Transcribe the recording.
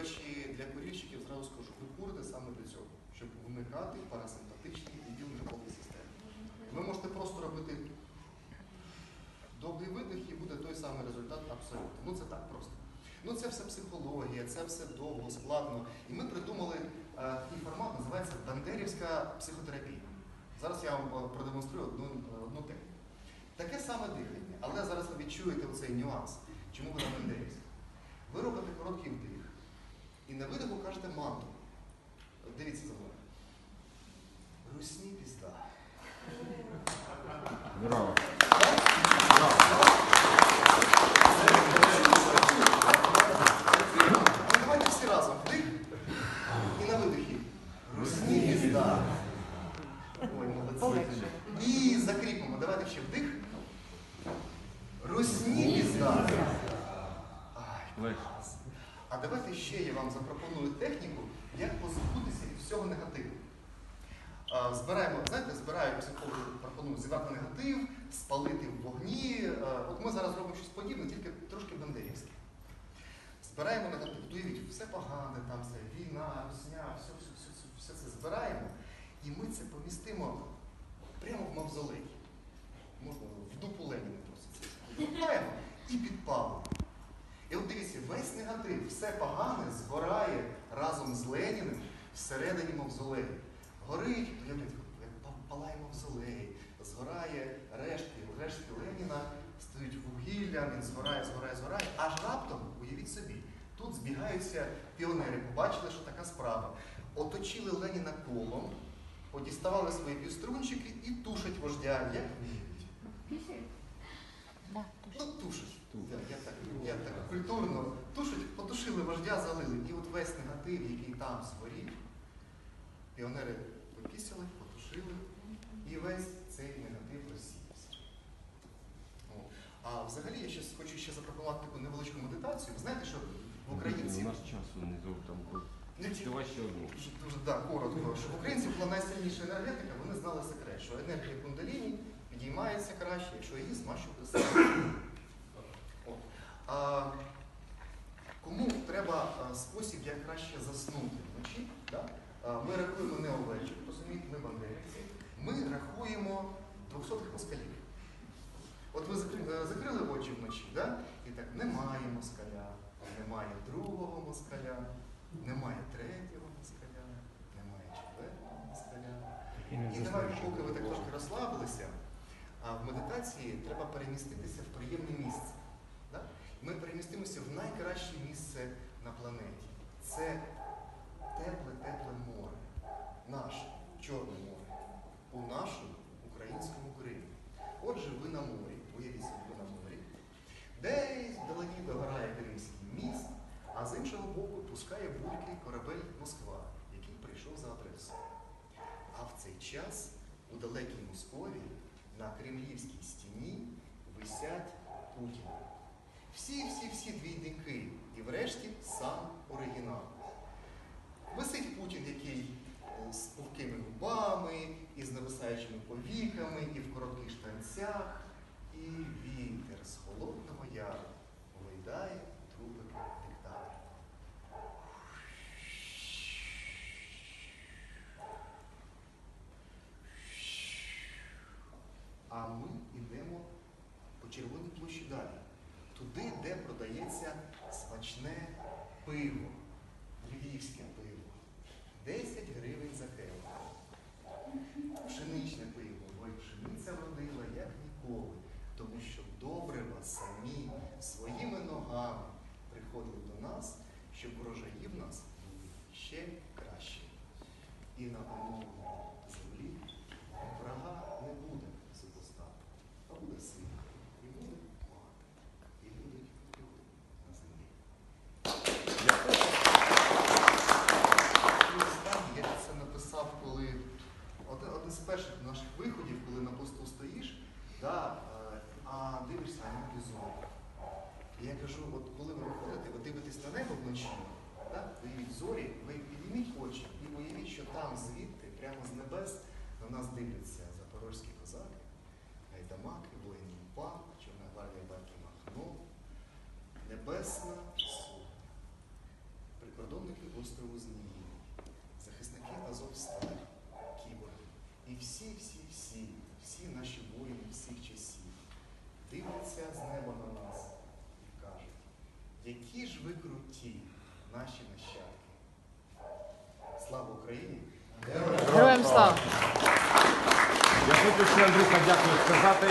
речі, для курільщиків зразу скажу, ви курите саме для цього, щоб вмикати парасимпатичний відділ нервової системи. Ви можете просто робити довгий видих і буде той самий результат абсолютно. Ну це так просто. Ну це все психологія, це все довго, складно. І ми придумали е, формат, називається Бандерівська психотерапія. Зараз я вам е, продемонструю одну, е, одну техніку. Таке саме дихання, але зараз ви відчуєте оцей нюанс. Чому вона бандерівська? Ви робите короткий вдих і на видиху кажете мантру. Дивіться за мною. Русні пізда. Браво. Ну, Давайте всі разом. Вдих і на видихі. Русні пізда. Ой, молодці. І закріпимо. Давайте ще вдих. Русні пізда. Легше. Давайте ще я вам запропоную техніку, як позбутися від всього негативу. Збираємо, знаєте, збираю психологи, пропоную зібрати негатив, спалити в вогні. От ми зараз робимо щось подібне, тільки трошки бандерівське. Збираємо негатив, уявіть, все погане, там все, війна, русня, все, все, все, все, все це збираємо. І ми це помістимо прямо в мавзолей. Можна в дупу Леніна просто це і підпалимо. І от дивіться, весь негатив, все погане згорає разом з Леніним всередині мавзолею. Горить, як па- палає мавзолей, згорає рештки, рештки Леніна стають вугіллям, він згорає, згорає, згорає. Аж раптом, уявіть собі, тут збігаються піонери, побачили, що така справа. Оточили Леніна колом, подіставали свої півструнчики і тушать вождя, як вміють. Ну, тушать. Я, так, я так культурно тушать, потушили вождя, залили. І от весь негатив, який там згорів, піонери попісили, потушили, і весь цей негатив розсіявся. А взагалі я ще хочу ще запропонувати таку невеличку медитацію. Ви знаєте, що в У нас часу не зовсім. Давай ще одну. Дуже, дуже да, коротко, що в українців була найсильніша енергетика, вони знали секрет, що енергія кундаліні підіймається краще, якщо її змащувати. А, кому треба а, спосіб, як краще заснути вночі? Да? А, ми рахуємо не овечок, розумієте, ми бандерівці. Ми рахуємо 200 москалів. От ви е, закрили очі вночі, да? і так немає москаля, немає другого москаля. Немає третього москаля, немає четвертого москаля. І давай, поки ви так трошки розслабилися, а в медитації треба переміститися в приємне місце. Да? Ми перемістимося в найкраще місце на планеті. Це тепле-тепле море. Наше Чорне море. У нашому українському Кримі. Отже, ви на морі, уявіть собі, ви на морі. Десь вдалині догорає Кримський міст, а з іншого боку пускає бульки корабель Москва, який прийшов за адресою. А в цей час у далекій Московії на кремлівській стіні висять Путіни. Всі-всі-всі двійники. І врешті сам оригінал. Висить Путін, який е, з пухкими губами, і з нависаючими повіками, і в коротких штанцях, і вітер з холодного яру гойдає трупи диктатора. А ми йдемо по червоній площі далі, туди, де продається смачне пиво, львівське пиво. 10 гривень за келих. Пшеничне пиво, ой, пшениця вродила як ніколи, тому що добрива самі своїми ногами приходили до нас, щоб урожаї в нас були ще краще. І на оновленій землі врага не буде супостату, а буде сила. І буде мати, і будуть люди на землі. І останнє, я це написав, коли один, один з перших наших виходів, коли на посту стоїш, да, е, а дивишся а небі зорі. І я кажу, от коли ви виходите, ви дивитесь небо да, уявіть зорі, ви підніміть очі і уявіть, що там звідти, прямо з небес, на нас дивляться запорозькі козаки, наші нащадки. Слава Україні! Героям слава! Я хочу ще Андрюха дякую сказати.